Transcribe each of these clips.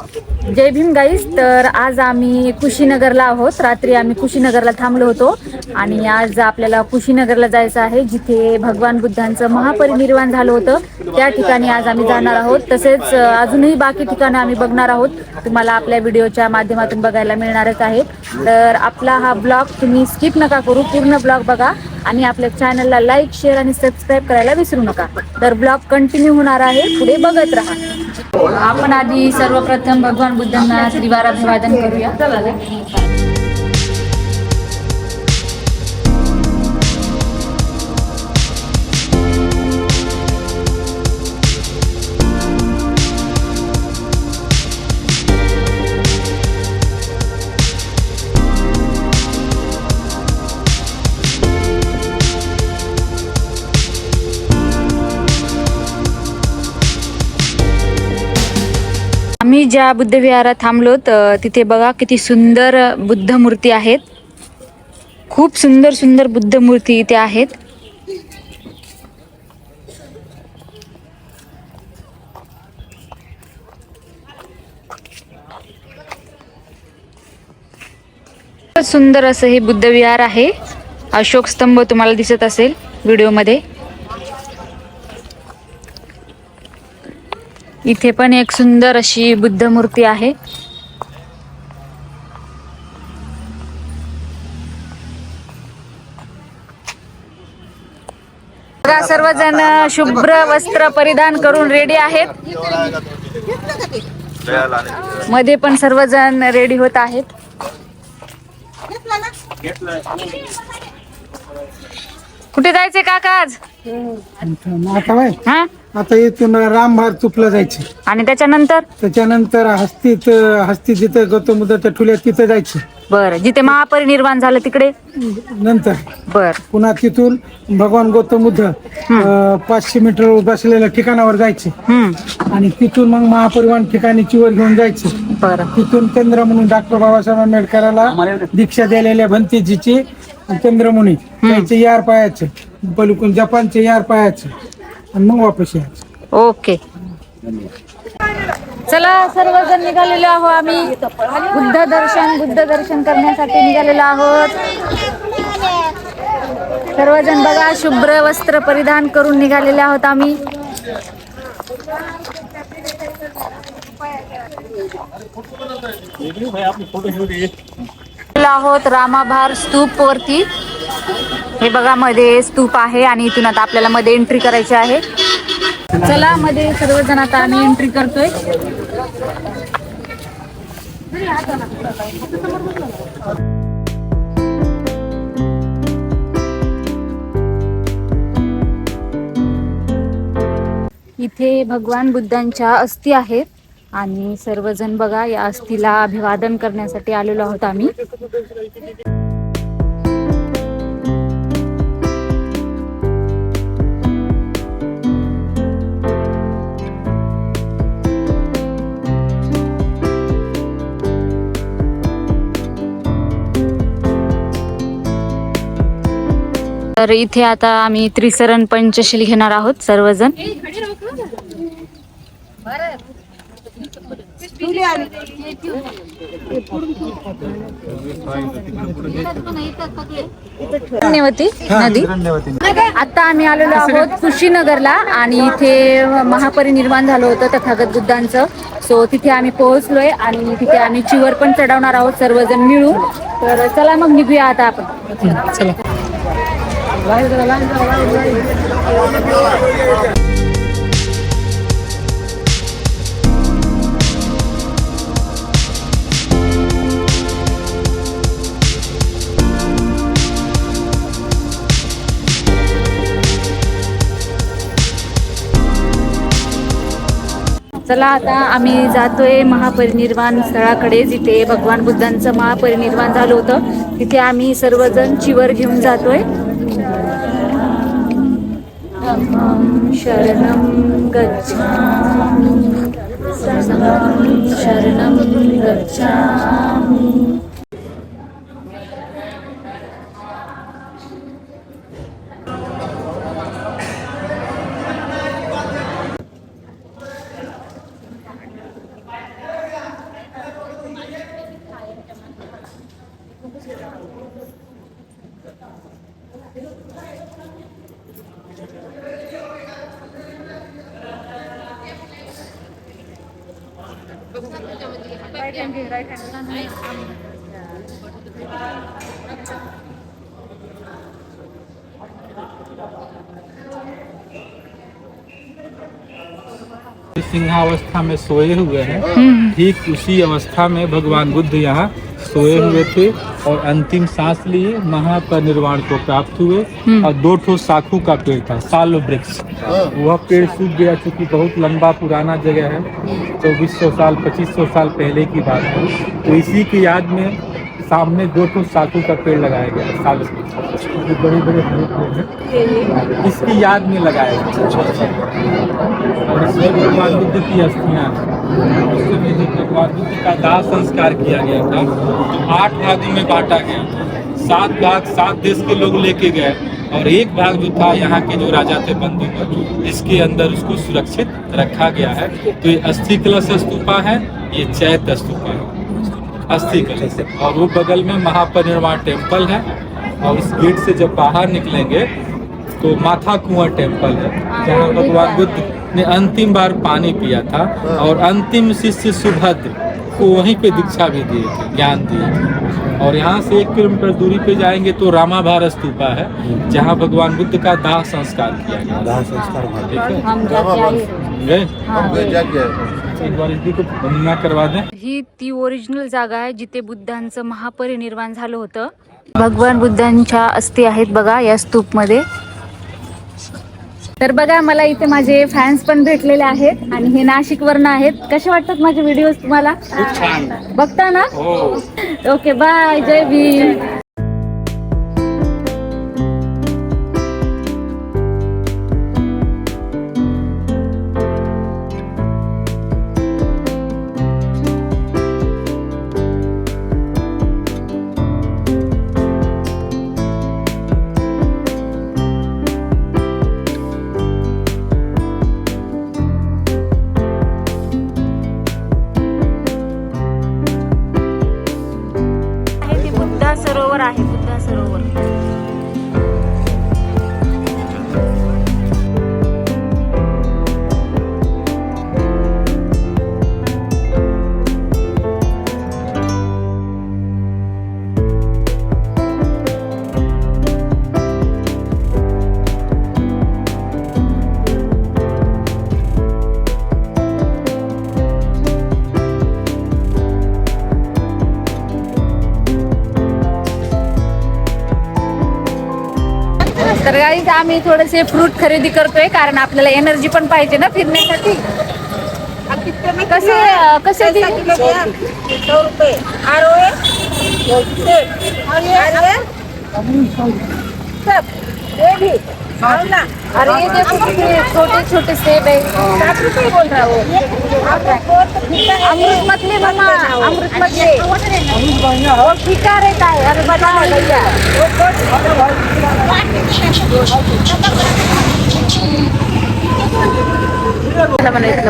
जय भीम गाईस तर आज आम्ही कुशीनगरला आहोत. रात्री आम्ही कुशीनगरला थांबलो होतो आणि आज आपल्याला कुशीनगरला जायचं आहे जिथे भगवान बुद्धांचं महापरिनिर्वाण झालं होतं. त्या ठिकाणी आज आम्ही जाणार आहोत. तसेच अजूनही बाकी ठिकाणं आम्ही बघणार आहोत. तुम्हाला आपल्या व्हिडिओच्या माध्यमातून बघायला मिळणारच आहेत. तर आपला हा ब्लॉग तुम्ही स्किप नका करू. पूर्ण ब्लॉग बघा. आणि आपल्या चॅनलला लाईक शेअर आणि सबस्क्राईब करायला विसरू नका. तर ब्लॉग कंटिन्यू होणार आहे. पुढे बघत राहा. आपण आधी सर्वप्रथम भगवान बुद्धांना त्रिवार अभिवादन करूया ज्या बुद्ध विहारात थांबलो तर तिथे बघा किती सुंदर बुद्ध मूर्ती आहेत. खूप सुंदर सुंदर बुद्ध मूर्ती इथे आहेत. सुंदर असं हे बुद्ध विहार आहे. अशोक स्तंभ तुम्हाला दिसत असेल व्हिडिओमध्ये. इथे पण एक सुंदर अशी बुद्ध मूर्ती आहे. सर्वजण शुभ्र वस्त्र परिधान करून रेडी आहेत. मध्ये पण सर्वजण रेडी होत आहेत. कुठे जायचे काका आज? हा? आता इथून रामभार चुपला जायचे. आणि त्याच्यानंतर? त्याच्यानंतर हस्तीत हस्ती जिथं गौतम बुद्धाच्या ठुल्या तिथं जायचे. बर जिथे महापरिनिर्वाण झालं तिकडे? नंतर. बर. पुन्हा तिथून भगवान गौतम बुद्ध अं, पाचशे मीटर बसलेल्या ठिकाणावर जायचे. हम्म. आणि तिथून मग महापरिवहन ठिकाणी चिवर घेऊन जायचे. बर. तिथून चंद्रमुनी डॉक्टर बाबासाहेब आंबेडकराला दीक्षा दिलेल्या भंतीजीची चंद्रमुनी त्याचे यार पायाचे पलुकून जपानचे यार पायाचे. आणि मग वापस यायचे. ओके. चला सर्वजण निघालेलो आहो आम्ही. बुद्ध दर्शन बुद्ध दर्शन करण्यासाठी निघालेलो आहोत. सर्वजण बघा शुभ्र वस्त्र परिधान करून निघालेले आहोत आम्ही. निघालेलो आहोत. रामाभार स्तूप वरती. हे बघा मध्ये स्तूप आहे आणि इथून आता आपल्याला मध्ये एंट्री करायची आहे. चला मध्ये सर्वजण आता आम्ही एंट्री करतोय. इथे भगवान बुद्धांच्या अस्थी आहेत. आणि सर्वजण बघा या अस्थीला अभिवादन करण्यासाठी आलेलो आहोत आम्ही. तर इथे आता आम्ही त्रिसरण पंचशील घेणार आहोत सर्वजण. नदी. आता आम्ही आलेलो आहोत कुशीनगरला आणि इथे महापरिनिर्वाण झालं होतं तथागत बुद्धांचं. सो तिथे आम्ही पोहोचलोय आणि तिथे आम्ही चिवर पण चढवणार आहोत सर्वजण मिळून. तर चला मग निघूया आता आपण. चला. चला आता आम्ही जातोय महापरिनिर्वाण स्थळाकडे जिथे भगवान बुद्धांचं महापरिनिर्वाण झालं होतं. तिथे आम्ही सर्वजण चिवर घेऊन जातोय. धम्मं शरणम गच्छामि. संघं शरणं गच्छामि सिंहावस्था में सोए हुए हैं। ठीक उसी अवस्था में भगवान बुद्ध यहाँ सोए हुए थे और अंतिम सांस लिए महापरिनिर्वाण को प्राप्त हुए और दो ठो साखू का पेड़ था सालो वृक्ष। वह पेड़ सूख गया चूँकि बहुत लंबा पुराना जगह है। चौबीस सौ साल पच्चीस सौ साल पहले की बात है। तो इसी की याद में सामने दो ठो साखू का पेड़ लगाया गया साल वृक्ष। जो बड़े बड़े हरे पेड़ हैं। इसकी याद में लगाया गया। और इसमें भगवान बुद्ध की अस्थियाँ हैं। उस भगवान का दाह संस्कार किया गया था। तो आठ भागों में बांटा गया। सात भाग सात देश के लोग लेके गए और एक भाग जो था यहाँ के जो राजा थे बंधु इसके अंदर उसको सुरक्षित रखा गया है। तो ये अस्थि कलश स्तूपा है ये चैत स्तूपा है। अस्थि कलश। और वो बगल में महापरिनिर्वाण टेंपल है और इस गेट से जब बाहर निकलेंगे तो माथा कुआँ टेंपल है जहाँ भगवान बुद्ध ने अंतिम बार पानी पिया था और अंतिम शिष्य सुभद्र को वहीं पे दीक्षा भी दिए थे ज्ञान दिए थे। और यहाँ से एक किलोमीटर दूरी पे जाएंगे तो रामाभार स्तूपा है जहाँ भगवान बुद्ध का दाह संस्कार किया गया दाह संस्कार है? हा. करवा दें। ही ती ओरिजिनल जागा आहे जिथे बुद्धांचं महापरिनिर्वाण झालं होतं. भगवान बुद्धांच्या अस्थी आहेत बघा या स्तूपमध्ये. तर बघा मला इथे माझे फॅन्स पण भेटलेले आहेत आणि हे नाशिक वरनं आहेत. कसे वाटतात माझे व्हिडिओ तुम्हाला? बघता ना? ओके बाय जय भीम. तर गाईज आम्ही थोडेसे फ्रूट खरेदी करतोय कारण आपल्याला एनर्जी पण पाहिजे ना फिरण्यासाठी. कसे कसे अरे ये देखो छोटे छोटे सेब है साठ रुपये बोल रहा हूँ अमृत मतले मामा अमृत मतले वो फीका रहता है अरे बताओ भैया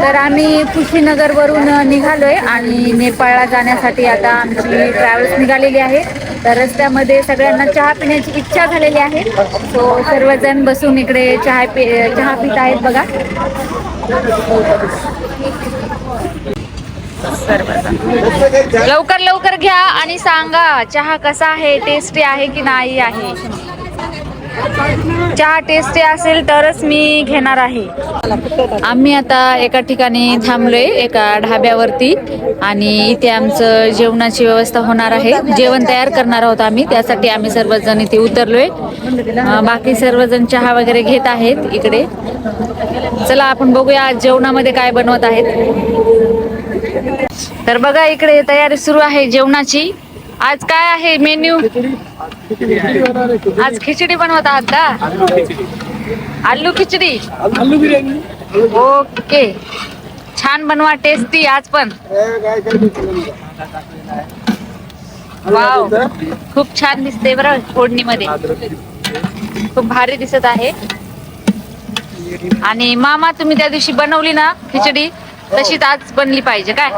तर आम्ही कुशीनगर वरून निघालोय आणि नेपाळला जाण्यासाठी आता आमची ट्रॅव्हल्स निघालेली आहे. तर रस्त्यामध्ये सगळ्यांना चहा पिण्याची इच्छा झालेली आहे. सो सर्वजण बसून इकडे चहा पि चहा पित आहेत बघा. लवकर लवकर घ्या आणि सांगा चहा कसा आहे टेस्टी आहे की नाही आहे. चहा टेस्टी असेल तरच मी घेणार आहे. आम्ही आता एका ठिकाणी थांबलोय एका ढाब्यावरती. आणि इथे आमचं जेवणाची व्यवस्था होणार आहे. जेवण तयार करणार आहोत आम्ही. त्यासाठी आम्ही सर्वजण इथे उतरलोय. बाकी सर्वजण चहा वगैरे घेत आहेत इकडे. चला आपण बघूया आज जेवणामध्ये काय बनवत आहेत. तर बघा इकडे तयारी सुरू आहे जेवणाची. आज काय आहे मेन्यू? आज खिचडी बनवत आहात का आलू खिचडी. आलू बिर्याणी ओके. छान बनवा टेस्टी आज पण. वाव खूप छान दिसते बरं फोडणीमध्ये. खूप भारी दिसत आहे. आणि मामा तुम्ही त्या दिवशी बनवली ना खिचडी तशीच आज बनली पाहिजे काय?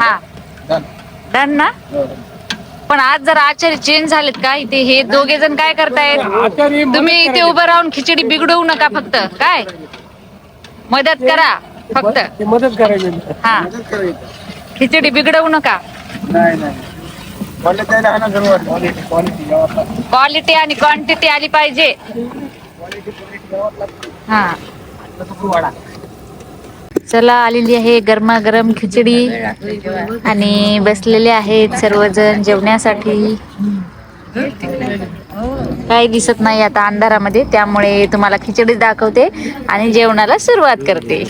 हा डन ना? पण आज जरा आचार्य चेंज झालेत का इथे हे दोघे जण काय करतायत? तुम्ही इथे उभं राहून खिचडी बिघडवू नका फक्त. काय? मदत करा फक्त. ते मदत करायची. हा. खिचडी बिघडवू नका. नाही नाही. क्वालिटी आहे ना सर्व क्वालिटी क्वालिटी क्वालिटी आणि क्वांटिटी आली पाहिजे. हा. चला आलेली आहे गरमागरम खिचडी. आणि बसलेले आहेत सर्वजण जेवण्यासाठी. काही दिसत नाही आता अंधारामध्ये त्यामुळे तुम्हाला खिचडी दाखवते आणि जेवणाला सुरुवात करते.